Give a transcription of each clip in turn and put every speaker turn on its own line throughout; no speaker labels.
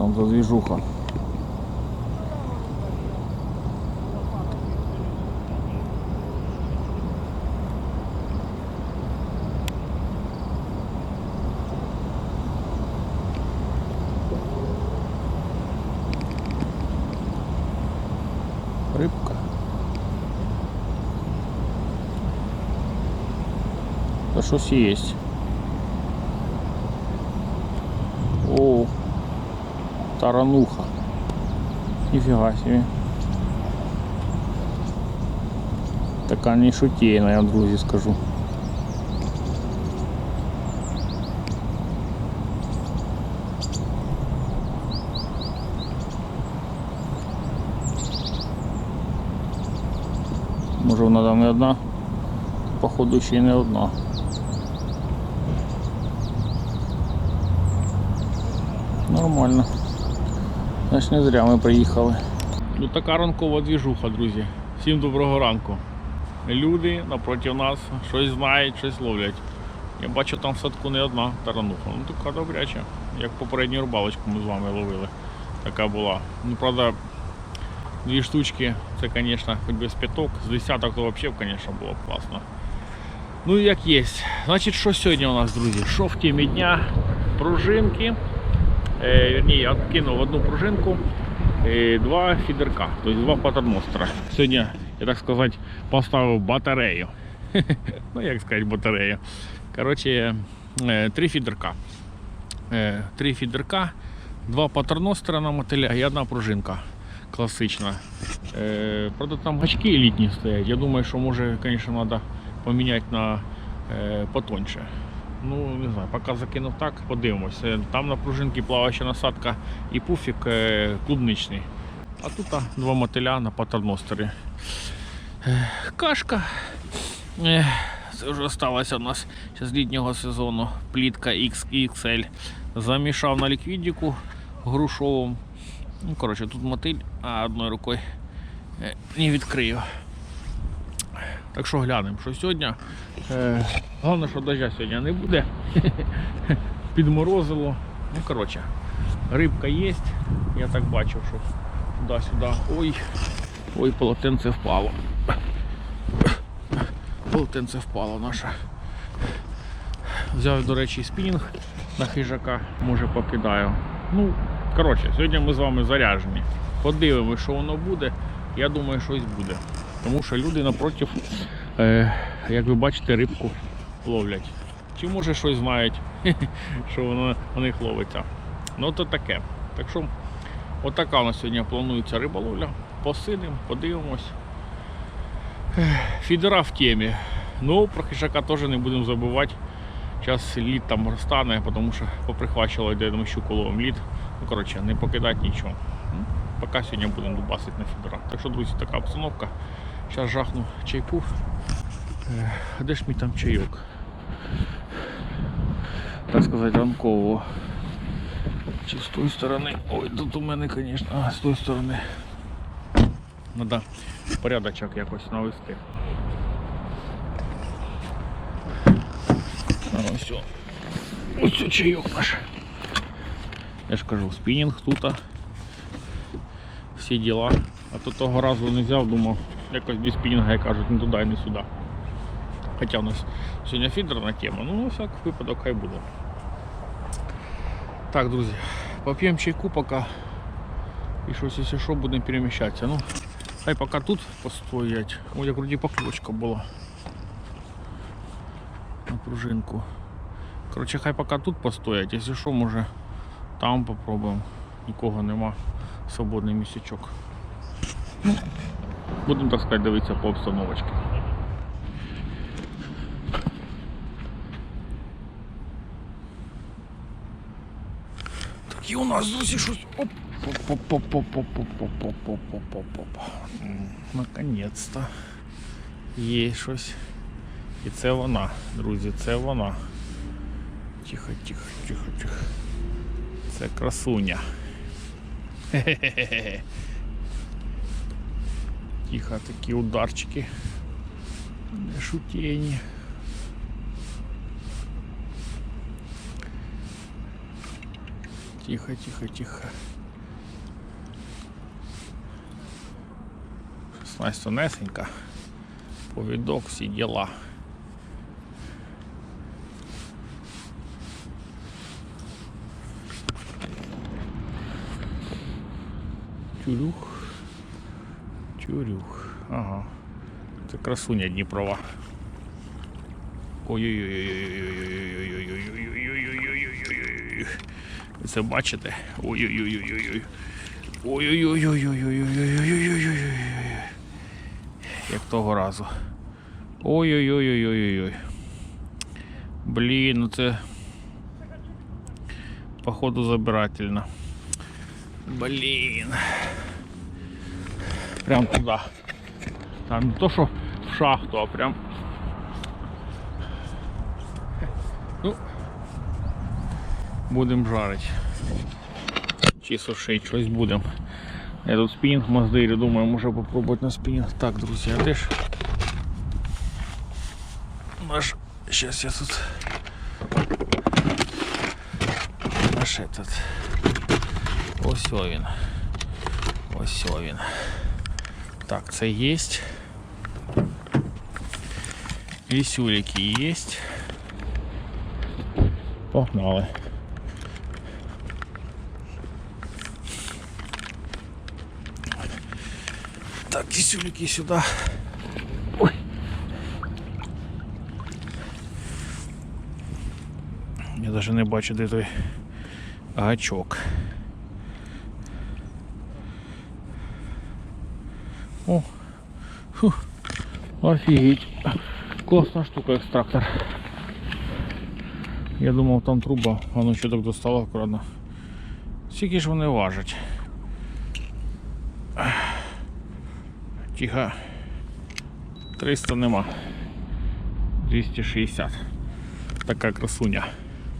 там за движуха? Рыбка. Да щось есть. О, тарануха. Нифига себе. Така не шутейна, я вам, друзі скажу. Може вона там не одна? Походу ще й не одна. Нормально. Значить не зря ми приїхали. Ну така ранкова двіжуха, друзі. Всім доброго ранку. Люди напроти нас щось знають, щось ловлять. Я бачу там в садку не одна тарануха. Ну така добряча. Як попередню рибалочку ми з вами ловили. Така була. Ну правда, дві штучки, це, звісно, хоч без п'яток, з десяток то взагалі, звісно, було б класно. Ну як є. Значить, що сьогодні у нас, друзі? Що в темі дня? Пружинки. Е, вірні, я кинув одну пружинку, е, два фідерка, тобто два патерностера. Сьогодні, я так сказати, поставив батарею. ну, як сказати, батарею. Коротше, е, три фідерка. Три фідерка, два патерностера на мотиля і одна пружинка класична. Правда, там гачки елітні стоять. Я думаю, що може, звісно, треба поміняти на потоньше. Ну, не знаю, поки закинув так, подивимося. Там на пружинці плаваюча насадка і пуфік е, клубничний. А тут два мотиля на патерностері. Е, Кашка. Е, Це вже залишилося у нас з літнього сезону. Плітка XXL. Замішав на ліквідіку грушовому. Ну, коротше, тут мотиль, а одною рукою е, не відкрию. Так що глянемо, що сьогодні. Е, головне, що дождя сьогодні не буде. Підморозило. Ну, коротше, рибка є. Я так бачу, що туди-сюди. Ой, ой, полотенце впало. Полотенце впало наше. Взяв, до речі, спінінг на хижака, може покидаю. Ну, коротше, сьогодні ми з вами заряжені. Подивимось, що воно буде. Я думаю, щось буде. Тому що люди напротив, е, як ви бачите, рибку ловлять. Чи може щось знають, що воно на них ловиться. Ну то таке. Так що, отака у нас сьогодні планується риболовля. Посидимо, подивимось. Фідера в темі. Ну, про хижака теж не будемо забувати. Зараз лід там розтане, тому що поприхвачувало, де ми щуку ловимо лід. Ну, коротше, не покидати нічого. Поки сьогодні будемо дубасити на фідера. Так що, друзі, така обстановка. Зараз жахну чайку. Е, а Де ж мій там чайок? Так сказати, ранкового. Чи з тої сторони? Ой, тут у мене, звісно, а, з тої сторони. Надо порядочок якось навести. А, ось. о. Ось о, чайок наш. Я ж кажу, спінінг тут. Всі діла. А то того разу не взяв, думав, якось без спінінга, як кажуть, не туди і не сюди. Хоча у нас сьогодні фідерна тема, ну на всяк випадок хай буде. Так, друзі, поп'ємо чайку поки. І щось, якщо що, будемо переміщатися. Ну, хай поки тут постоять. Ой, як вроді покльовочка була. На пружинку. Коротше, хай поки тут постоять, якщо що, може там попробуємо. Нікого нема. Свободний місячок. Будем так сказати, дивитися по обстановочці. Так і у нас друзі щось... Оп! Наконець-то є щось. І це вона, друзья, це вона. Тихо, тихо, тихо, тихо. Це красуня. Хе-хе-хе Тихо, такі ударчики. Не шутейні. Тихо, тихо, тихо. 16 тонесенька. Повідок, всі діла. Тюрюх. Тюрюх. Ага. Це красуня Дніпрова. Ой-ой-ой-ой-ой-ой-ой-ой-ой-ой-ой-ой-ой-ой-ой-ой. Ви це бачите? Ой-ой-ой-ой-ой-ой. Ой-ой-ой-ой-ой-ой-ой-ой-ой-ой-ой. Як того разу. Ой-ой-ой-ой-ой-ой. Блін, ну це походу забирательно. Блін. Прям туди. Там не то, що в шахту, а прям. Ну, будемо жарити. Чи сушить, щось будемо. Я тут спінінг маздирю, думаю, може попробувати на спінінг. Так, друзі, а? Наш. Сейчас я тут. Наш этот. Ось він. Ось. Так, це є. Вісюлики є. Погнали. Так, вісюлики сюди. Ой. Я навіть не бачу, де той гачок. О, фу, офігеть. Класна штука екстрактор. Я думав там труба, а ну так достало акуратно. Скільки ж вони важать? Тихо. 300 нема. 260. Така красуня.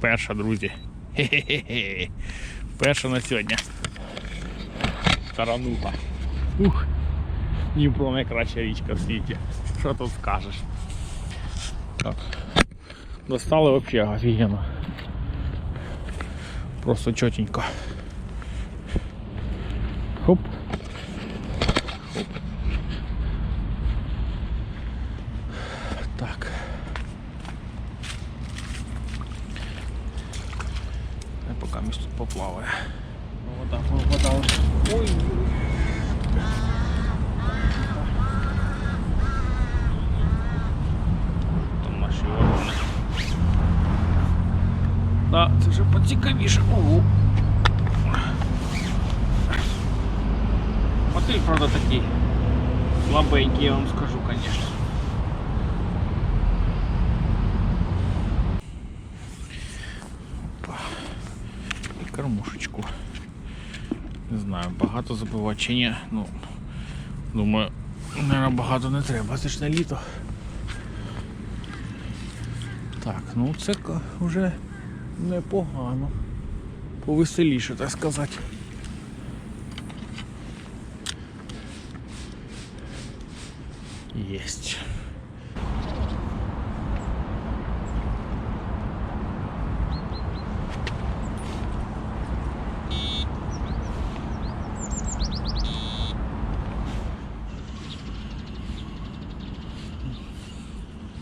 Перша, друзі. Хе-хе-хе. Перша на сьогодні. Тарануха. Ух. Дніпро найкраща річка в світі. Що тут скажеш? Так. Достали взагалі офігенно. Просто чотенько. Хоп. Так. Я поки місь тут поплаває. Вода, вода. Ой. Там наші ворони. Да, вже. Ого. Мотиль, правда, такий слабенький, я вам скажу, конечно. І кормушечку. Не знаю, багато забивати. Ну, думаю, наверное, багато не треба, це ж не літо. Так, ну це вже непогано. Повеселіше, так сказати. Єсть.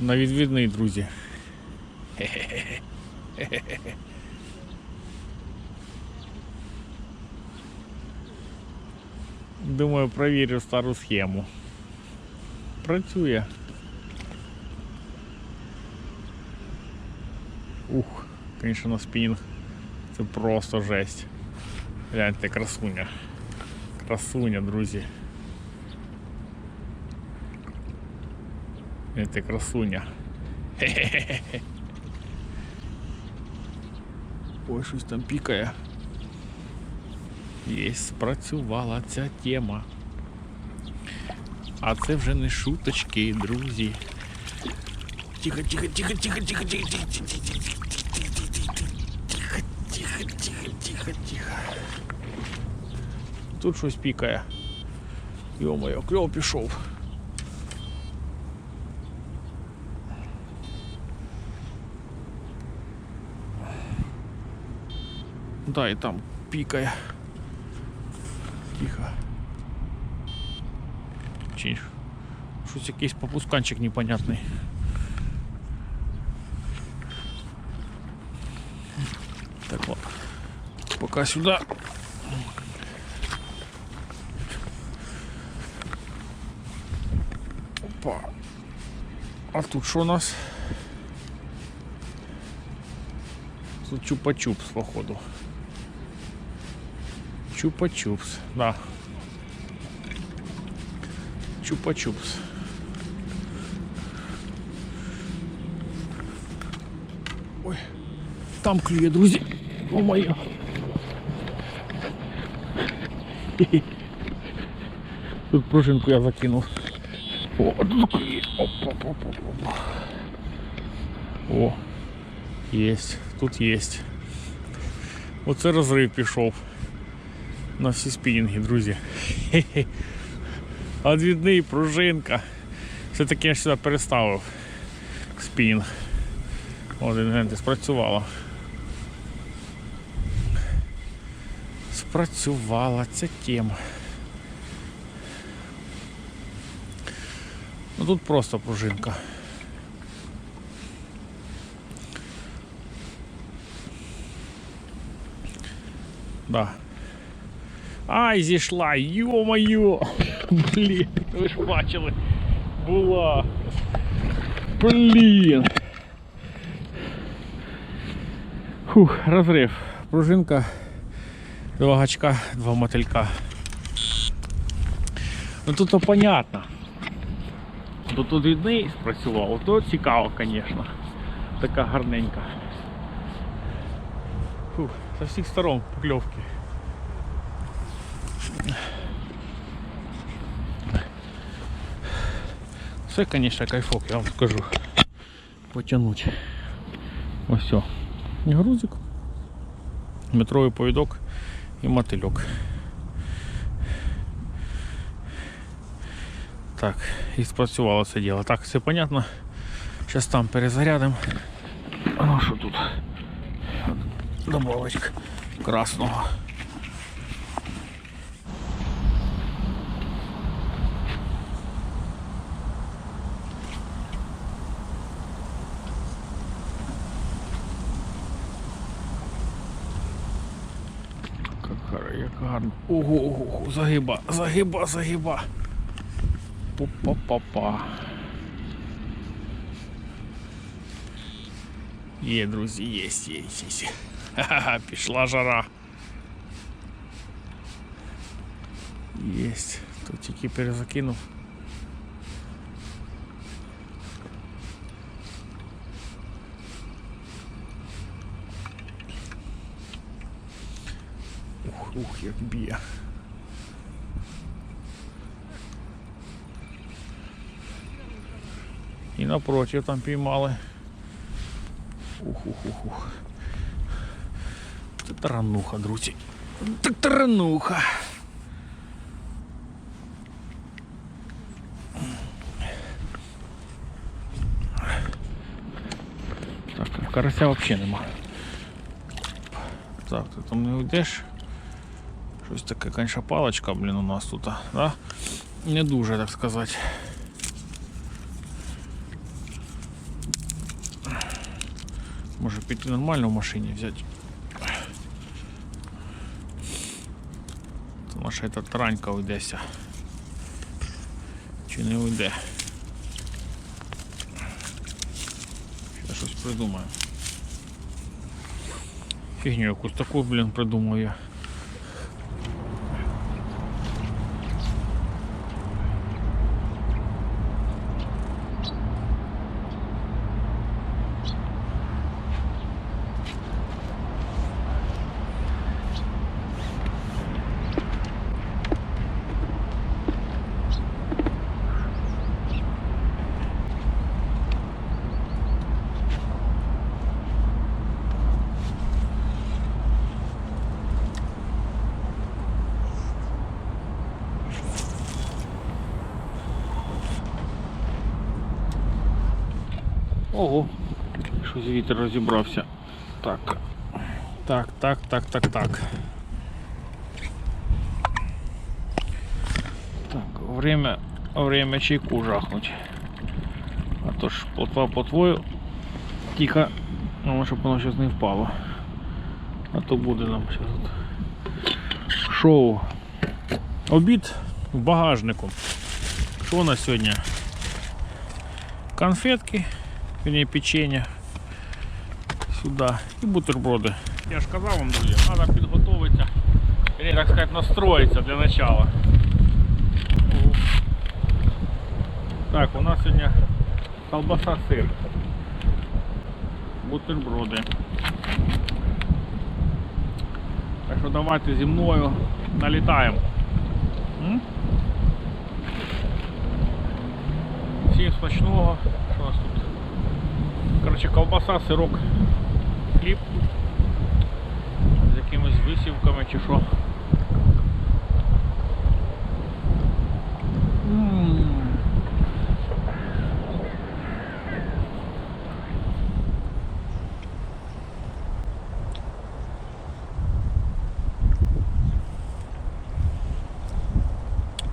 На відвідний, друзі. Думаю, провірю стару схему. Працює. Ух, звісно, на спінінг. Це просто жесть. Гляньте, красуня. Красуня, друзі. Гляньте, красуня. Хе-хе-хе. Ой, щось там пікає. Є, спрацювала ця тема. А це вже не шуточки, друзі. Тихо, тихо, тихо, тихо, тихо, тихо, тихо, тихо, тихо, тихо, тихо, тихо, тихо, тихо, тихо. Тут щось пікає. Йо-моє, кльов пішов. Да, і там пікає. Тихо. Чи ж? Щось якийсь попусканчик непонятний. Так от. Пока сюди. Опа. А тут що у нас? Тут чупа-чупс, походу. Чупа-чупс, да. Чупа-чупс. Ой, там клює, друзі. О моє. Тут пружинку я закинув. О, тут клює. Опа, опа, опа, опа. О, єсть, тут єсть. Оце розрив пішов На всі спінінги, друзі. Хе-хе. Одвідний, пружинка. Все-таки я сюди переставив спінінг. Один гляньте, спрацювало. Спрацювала ця тема. Ну тут просто пружинка. Да. Ай, зійшла, йо-моє! Блін, ви ж бачили. Була. Блін. Фух, розрив. Пружинка, два гачка, два мотилька. Ну тут то понятно. Тут одвідний спрацював, то цікаво, звісно. Така гарненька. Фух, со всіх сторон покльовки. Все, конечно, кайфок, я вам скажу. Потянуть. Ось все. І грузик, метровий повідок і мотильок. Так, і спрацювало це діло. Так, все понятно. Зараз там перезарядимо. Ну що тут? Добавочка красного. гарно. Ого, ого, ого, загиба, загиба, загиба. Пу-па-па-па. Є, друзі, є, є, є. є. Ха-ха, пішла жара. Єсть. Тут тільки перезакинув. Ух, ух, як б'є. І напротив там піймали. Ух, ух, ух, ух. Це тарануха, друзі. Це тарануха. Так, а карася взагалі нема. Так, ти там не уйдеш. Щось таке, конечно, палочка, блін, у нас тут, да? Не дуже, так сказати. Може піти нормально в машині взяти. То наша эта таранька уйдеся. Чи не уйде? Ще щось придумаю. Фігню якусь таку, блін, придумав Ого, щось вітер розібрався. Так. Так, так, так, так, так. Так, время, время чайку жахнуть. А то ж плотва плотвою. Тихо, ну, щоб воно зараз не впало. А то буде нам зараз тут. Шоу. Обід в багажнику. Що у нас сьогодні? Конфетки, вернее, печенье сюди і бутерброди. Я ж казав вам, друзі, треба підготуватися, вернее, так сказати, настроїтися для начала. Так, у нас сьогодні колбаса сир. Бутерброди. Так що давайте зі мною налітаємо. М? Всім смачного. Що у нас тут? Коротше, колбаса, сирок, хліб з якимись висівками чи що.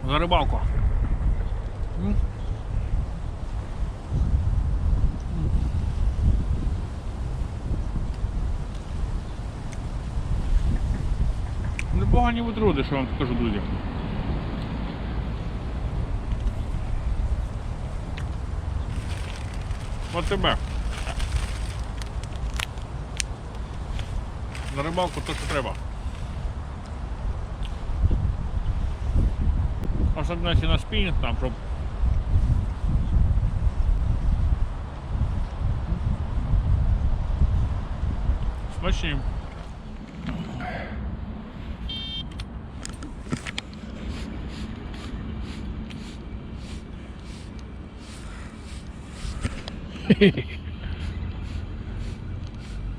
За рибалку. М. Непогані витруди, що я вам скажу, друзі. От тебе. На рибалку то, що треба. Особливо якщо на спінінг там, щоб смачні.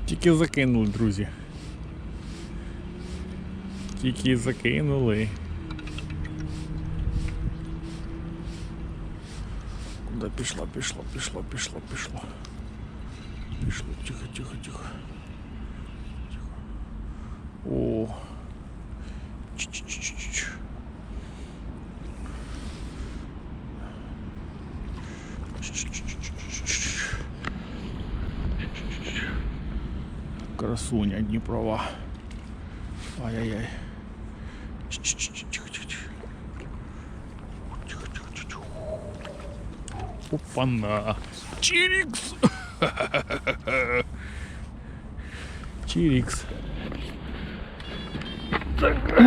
Тільки закинули, друзі. Тільки закинули. Куди пішло, пішло, пішло, пішло, пішло. Пішло, тихо, тихо, тихо. Тихо. О. Ай-яй-яй. Тихо. Тихо, тихо, тихо. Опа-на. Чирикс. Чирикс. Так.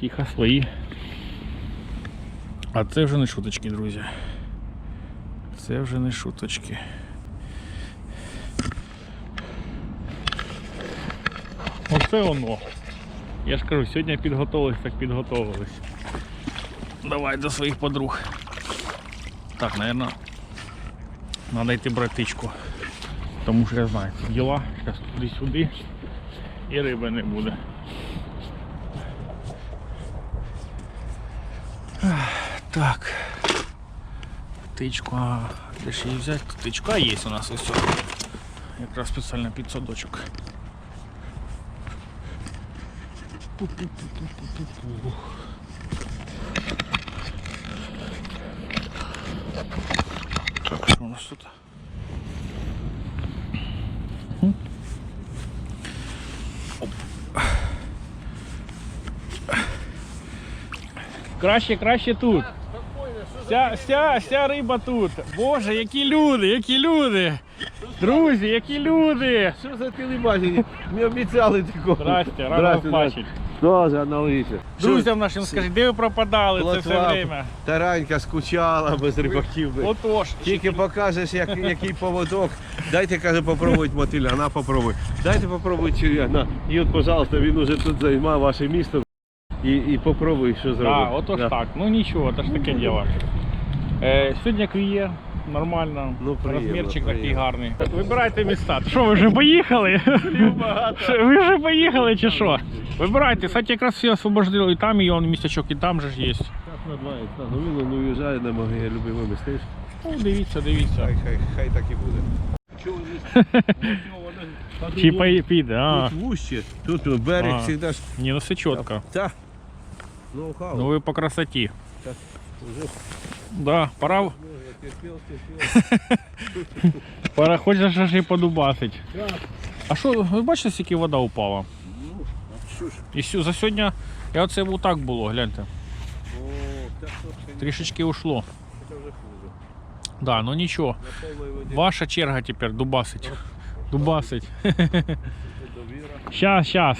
Тихо, свої. А це вже не шуточки, друзі. Це вже не шуточки. Оце воно. Я ж кажу, сьогодні підготовились, так підготовились. Давай до своїх подруг. Так, наверное, надо йти братичку. Тому що я знаю, діла, зараз туди-сюди і риби не буде. Так. Птичку, а де ж її взяти? Птичка є у нас ось. Якраз спеціально під садочок. Так, що у нас тут? Краще, краще тут. Вся, вся, вся риба тут. Боже, які люди, які люди. Друзі, які люди.
Що за телебачення? Ми обіцяли такого.
Здрасте, рад вас бачити.
Дуже аналогічно.
Друзям нашим скажіть, де ви пропадали це все время?
Таранька скучала без рибаків.
Отож,
Тільки покажеш, як, який поводок. Дайте, каже, попробуйте мотиля, на попробуй. Дайте попробуй черв'я. На. І от, пожалуйста, він уже тут займав ваше місто. І, і попробуй, що зробити.
Так, отож так. Ну нічого, це ж таке діло. Е, сьогодні клює, нормально.
Ну, приємно,
Розмірчик такий
приємно.
гарний. Вибирайте міста. Що, ви вже поїхали? Ви вже поїхали чи що? Вибирайте, кстати, якраз всі освобождили і там, і он містечок, і там же ж є.
На два, так, ну уїжджає на моє любиме містечко.
Ну, дивіться, дивіться.
Хай, хай, хай так і буде.
Чи пої- піде, а.
Тут вуще, тут берег
А.
завжди ж.
Ні, ну все чітко.
Та.
Ну ви по красоті.
Уже
Да, пора,
я
пора хочеш й подубасить. А що, ви бачите, скільки вода упала?
Ну, а що ж?
І за сьогодні, я оце був так було, гляньте.
О, ж,
Трішечки ушло.
це вже хуже.
Да, ну нічого.
На
Ваша черга тепер дубасить. Дубасить.
довіра.
Щас, щас.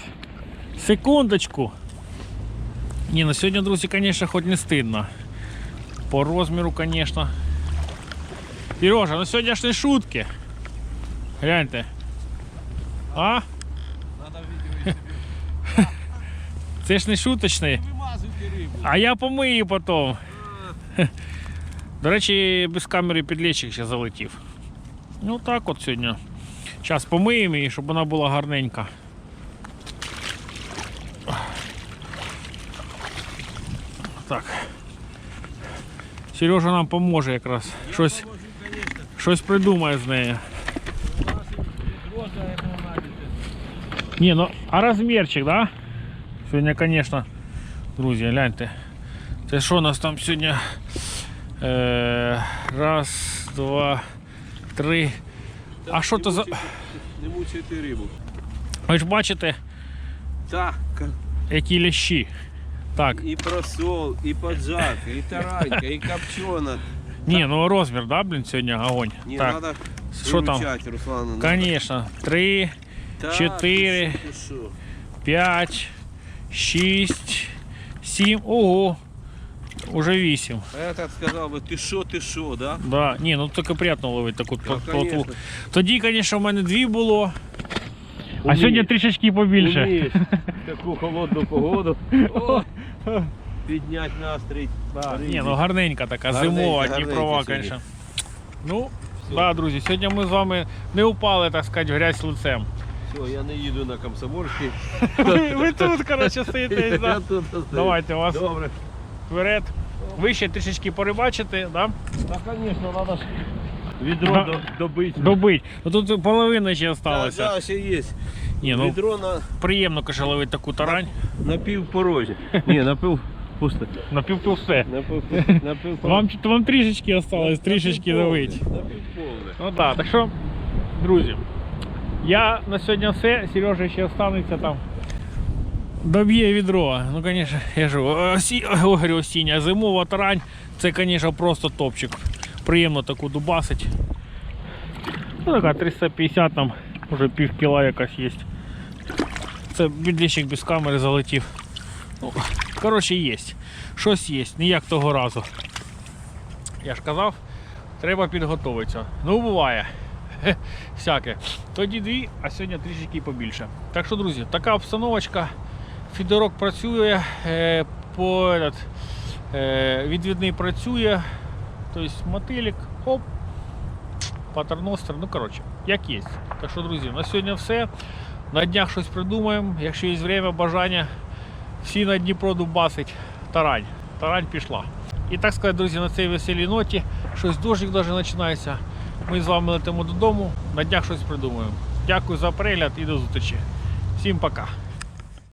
Секундочку. Ні, ну сьогодні, друзі, звісно, хоч не стидно. По розміру, звісно. Сережа, ну сьогодні ж не шутки. Гляньте. А? Це ж не шуточний. А я помию потім. До речі, без камери підлічик ще залетів. Ну так от сьогодні. Зараз помиємо її, щоб вона була гарненька. Так. Сережа нам поможе якраз. Щось. щось придумає з нею.
Відро даємо набити.
Ні, ну а розмірчик, да? Сьогодні, звісно, друзі, гляньте. Це що у нас там сьогодні? Е, раз, два, три. А що то за.
Не мучайте- Не мучайте рибу.
Ви ж бачите,
Так,
які лящі. Так.
і просол, і поджарка, і таранька, і копчена.
Ні, ну розмір, да, блін, сьогодні огонь.
Не
так,
надо
що там?
виручати, Руслана. ну.
Звісно, три,
Та,
чотири.
ти що, ти що?
п'ять, шість, сім. Ого. Уже вісім.
А я так сказав би, ти що, ти що, да?
Да. Ні, ну тільки приємно ловити таку
Так,
плотву.
конечно.
Тоді, звісно, в мене дві було. А сьогодні трішечки побільше.
Умієш в таку холодну погоду. О, підняти настрій.
Да. Ні, ну гарненька така,
Гарненька,
зимова,
гарненька
Дніпрова,
сьогодні.
звісно. Ну, да, друзі, сьогодні ми з вами не упали, так сказати, в грязь лицем.
Все, я не їду на Комсомольський.
Ви, ви тут, коротше, стоїте.
Я
Да.
тут остаюсь.
Давайте вас
Добре.
вперед. Ви ще трішечки порибачите, да?
Так, звісно, треба ж відро
Да.
до- добити.
добить. Ну тут половина ще
Так,
залишилася.
да, ще є.
Ні, ну
Відро на,
приємно, каже, ловити таку тарань.
на пів порожі. Ні, на пів пусто. Пів, на пів
Вам, вам трішечки осталось, трішечки
повне.
Ну так, так що, друзі, я на сьогодні все. Сережа ще останеться там. Доб'є відро. Ну, звісно, я ж говорю, осіння, зимова тарань, це, звісно, просто топчик. Приємно таку дубасить. Ну, така 350 там, вже пів кіла якась є. Це бідліщик без камери залетів. Ну, коротше, є. Щось є, не як того разу. Я ж казав, треба підготуватися. Ну, буває. Всяке. Тоді дві, а сьогодні трішки побільше. Так що, друзі, така обстановочка. Фідерок працює, е, по, е, відвідний працює. Тобто мотилік, хоп, патерностер, ну коротше, як є. Так що, друзі, на сьогодні все. На днях щось придумаємо. Якщо є время, бажання, всі на Дніпро дубасить. Тарань. Тарань пішла. І так сказати, друзі, на цій веселій ноті щось дощик навіть починається. Ми з вами летимо додому. На днях щось придумаємо. Дякую за перегляд і до зустрічі. Всім пока.